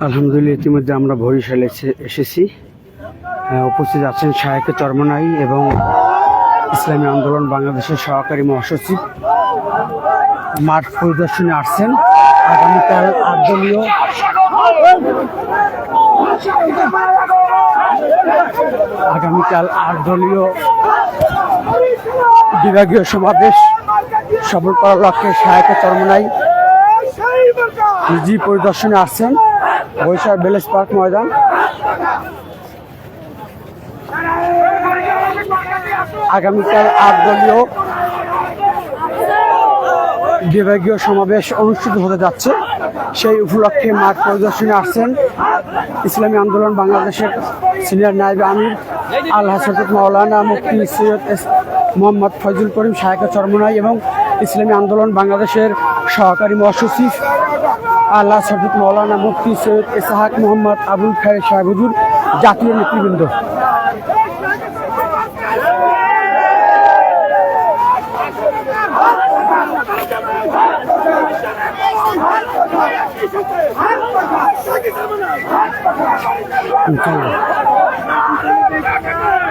আলহামদুলিল্লাহ, ইতিমধ্যে আমরা বরিশালে এসে- এসেছি। উপস্থিত আছেন শায়েক চরমনাই এবং ইসলামী আন্দোলন বাংলাদেশের সহকারী মহাসচিব। মাঠ পরিদর্শনে আসছেন। আগামীকাল আট দলীয় আগামীকাল আট দলীয় বিভাগীয় সমাবেশ সফল করার লক্ষ্যে শায়েক চরমনাই নিজেই পরিদর্শনে আসছেন। বৈশাখ বেলেস পার্ক ময়দান। আগামীকাল আট দলীয় বিভাগীয় সমাবেশ অনুষ্ঠিত হতে যাচ্ছে। সেই উপলক্ষে মাঠ পরিদর্শনে আসছেন ইসলামী আন্দোলন বাংলাদেশের সিনিয়র নায়েব আমির, আল হাসরত মাওলানা মুফতি সৈয়দ মোহাম্মদ ফজল করিম, শায়কা চরমনাই এবং ইসলামী আন্দোলন বাংলাদেশের সহকারী মহাসচিব আল্লাহ সরফত মৌলানা মুফতি সৈয়দ ইসাহাক মোহাম্মদ আবুল খায়ের সাহেব হুজুর, জাতীয় নেতৃবৃন্দ আল্লাহু আকবার।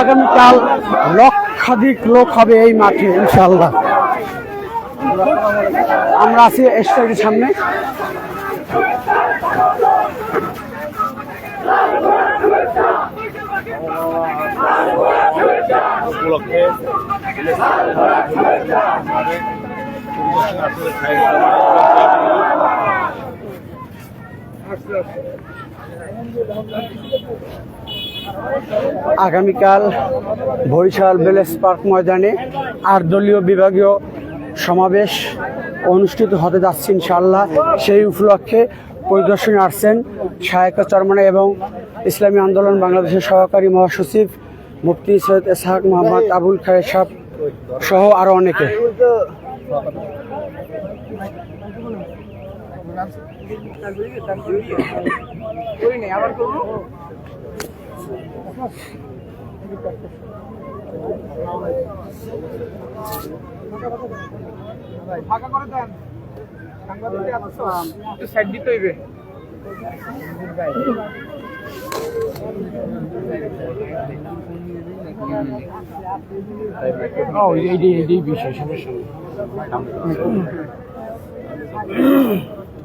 আগামীকাল লক্ষাধিক লোক হবে এই মাঠে ইনশাল্লাহ আমরা আছি স্টেজের সামনে। উপলক্ষে আগামীকাল বরিশাল বেলেস পার্ক ময়দানে আট দলীয় বিভাগীয় সমাবেশ অনুষ্ঠিত হতে যাচ্ছে ইনশাল্লাহ সেই উপলক্ষে পরিদর্শনে আসছেন শায়েকা চরমানা এবং ইসলামী আন্দোলন বাংলাদেশের সহকারী মহাসচিব মুফতি সৈয়দ ইসহাক মোহাম্মদ আবুল খায়ের সাহ সহ আরও অনেকে। আবার করব ফাঁকা করে দেন সাংবাদিকদের এত একটু সাইড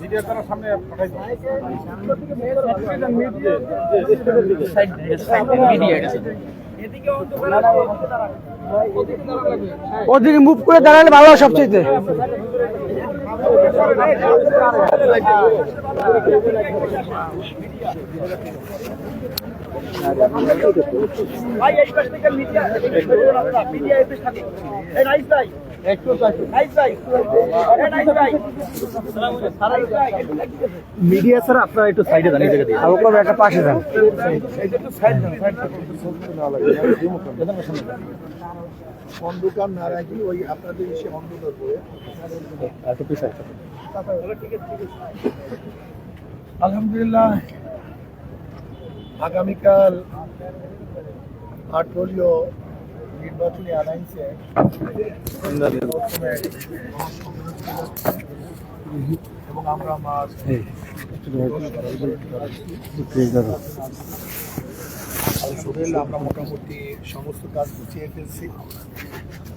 মিডিয়ার তারা সামনে পাঠাই ওদিকে মুভ করে দাঁড়ালে ভালো হয় সবচেয়ে মিডিয়া স্যার আপনারা একটু সাইডে দাঁড়িয়ে জায়গা দিয়ে আবু কবে একটা পাশে যান। একটু সাইড দেন সাইড অন্ধকার না রাখি ওই আপনাদের এসে অন্ধকার করে আলহামদুলিল্লাহ আগামীকাল আট দলীয় নির্বাচনী আনাইছে এবং আমরা আমার আমরা মোটামুটি সমস্ত কাজ গুছিয়ে ফেলছি।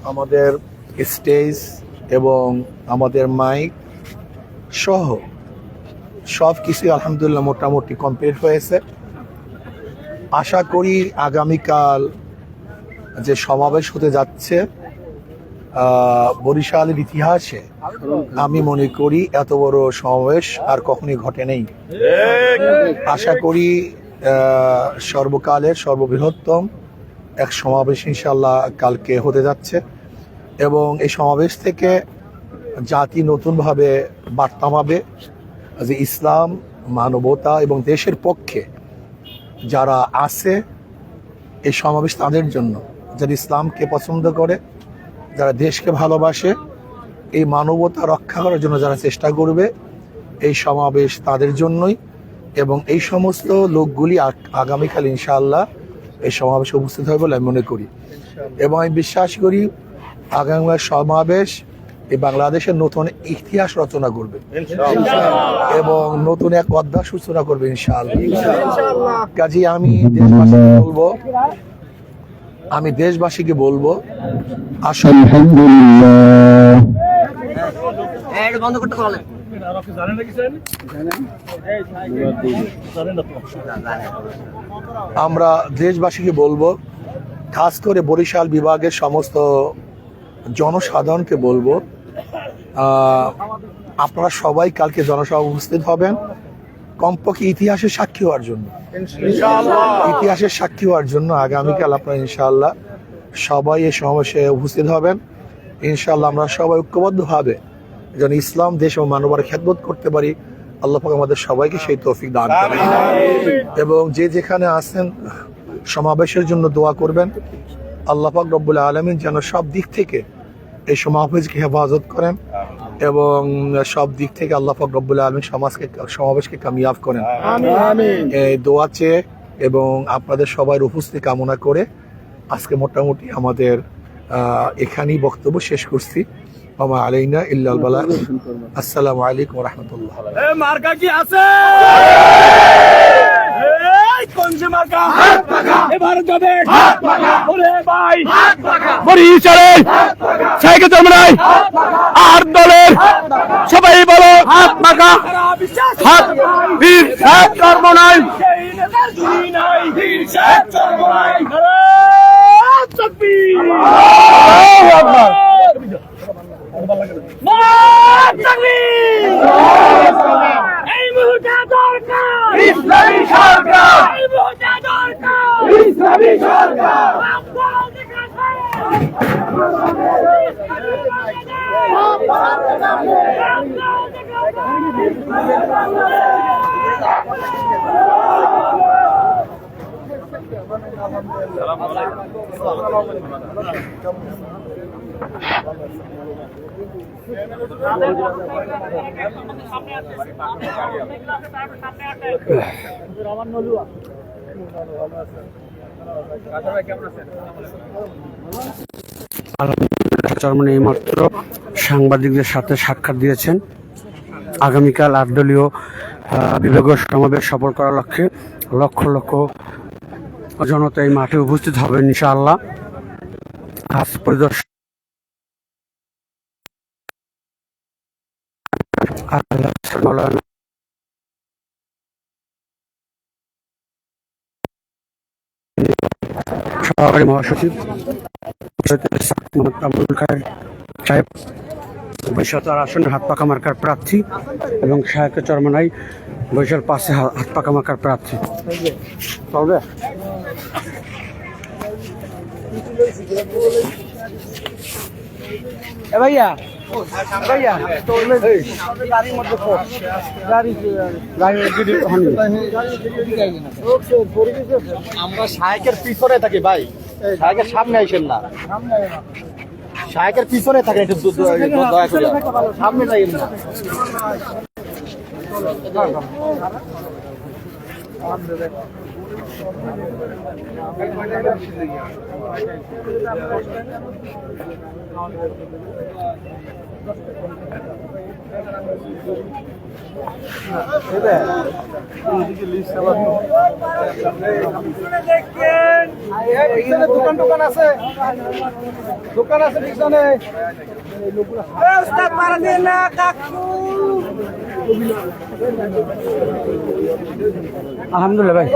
আমাদের স্টেজ এবং আমাদের মাইক সহ সব কিছু আলহামদুলিল্লাহ মোটামুটি কমপ্লিট হয়েছে। আশা করি আগামীকাল যে সমাবেশ হতে যাচ্ছে বরিশালের ইতিহাসে আমি মনে করি এত বড় সমাবেশ আর কখনই ঘটে নেই। আশা করি সর্বকালের সর্ববৃহত্তম এক সমাবেশ ইনশাল্লাহ কালকে হতে যাচ্ছে এবং এই সমাবেশ থেকে জাতি নতুনভাবে বার্তা পাবে যে ইসলাম, মানবতা এবং দেশের পক্ষে যারা আছে এই সমাবেশ তাদের জন্য, যারা ইসলামকে পছন্দ করে, যারা দেশকে ভালোবাসে, এই মানবতা রক্ষা করার জন্য যারা চেষ্টা করবে, এই সমাবেশ তাদের জন্যই এবং এই সমস্ত লোকগুলি আগ- আগামীকাল ইনশাআল্লাহ এই সমাবেশে উপস্থিত হবে বলে আমি মনে করি। এবং আমি বিশ্বাস করি আগামীকাল সমাবেশ এই বাংলাদেশের নতুন ইতিহাস রচনা করবে। এবং নতুন এক অধ্যায় সূচনা করবে ইনশাআল্লাহ। কাজে আমি দেশবাসীকে বলব আমি দেশবাসীকে বলব আসলে বন্ধ করতে পারলেন আমরা দেশবাসীকে বলব খাস করে বরিশাল বিভাগের সমস্ত জনসাধারণকে বলব আপনারা সবাই কালকে জনসভা উপস্থিত হবেন। কমপক্ষে ইতিহাসের সাক্ষী হওয়ার জন্য। ইতিহাসের সাক্ষী হওয়ার জন্য আগামীকাল আপনারা ইনশাআল্লাহ সবাই এই সমাবেশে উপস্থিত হবেন। ইনশাআল্লাহ আমরা সবাই ঐক্যবদ্ধভাবে যেন ইসলাম দেশ ও মানবার খেদমত করতে পারি। আল্লাহ পাক আমাদের সবাইকে সেই তৌফিক দান করেন। এবং যে যেখানে আছেন সমাবেশের জন্য দোয়া করবেন। আল্লাহ পাক রব্বুল আলমিন যেন সব দিক থেকে এই সমাবেশকে হেফাজত করেন এবং সব দিক থেকে আল্লাহ পাক রব্বুল আলমিন সমাজকে সমাবেশকে কামিয়াব করেন। এই দোয়া চেয়ে এবং আপনাদের সবার উপস্থিতি কামনা করে আজকে মোটামুটি আমাদের এখানেই বক্তব্য শেষ করছি। মামা আলাইনা ইল্লাল বালা। আসসালামু আলাইকুম রহমতুল্লাহ। মার্কা কি আছে? এই কোন যে মার্কা এবার যাবে। ওরে ভাই। বরিশালে সাইকেল জন্মায় আর দলের সবাই বলো হাত বিশ্বাস হাত বীর সাহেব কর্ম নাই সেই নেতার জুড়ি নাই। বীর শেখ চরমরাই তকবীর নারায়ণ তকবীর এই মুহূর্তে দরকার ইসলামী সরকার এই মুহূর্তে দরকার ইসলামী সরকার আপনারা দেখাচ্ছেন চেয়ারম্যান এইমাত্র সাংবাদিকদের সাথে সাক্ষাৎ দিয়েছেন। আগামীকাল আটদলীয় আহ, বিভাগীয় সমাবেশ সফল করার লক্ষ্যে লক্ষ লক্ষ জনতা এই মাঠে উপস্থিত হবেন ইনশাআল্লাহ। আজ পরিদর্শন আল্লাহ সহকারী মহাসচিব সাহেব। বৈশাল আসনে হাত পাকা মার্কার প্রার্থী এবং সাহেবের চরমনাই বৈশাল পাশে হাত পাকা মার্কার প্রার্থী। চলবে এ ভাইয়া ভাইয়া গাড়ির মধ্যে গাড়ি গাড়ি আমরা শায়কের পিছনে থাকি ভাই। শায়কের সামনে আইসেন না। শায়কের পিছনে থাকেন একটু দয়া করে সামনে যাই না। পিছনে দোকান টোকান আছে দোকান আছে পিছনে আলহামদুলিল্লাহ ভাই।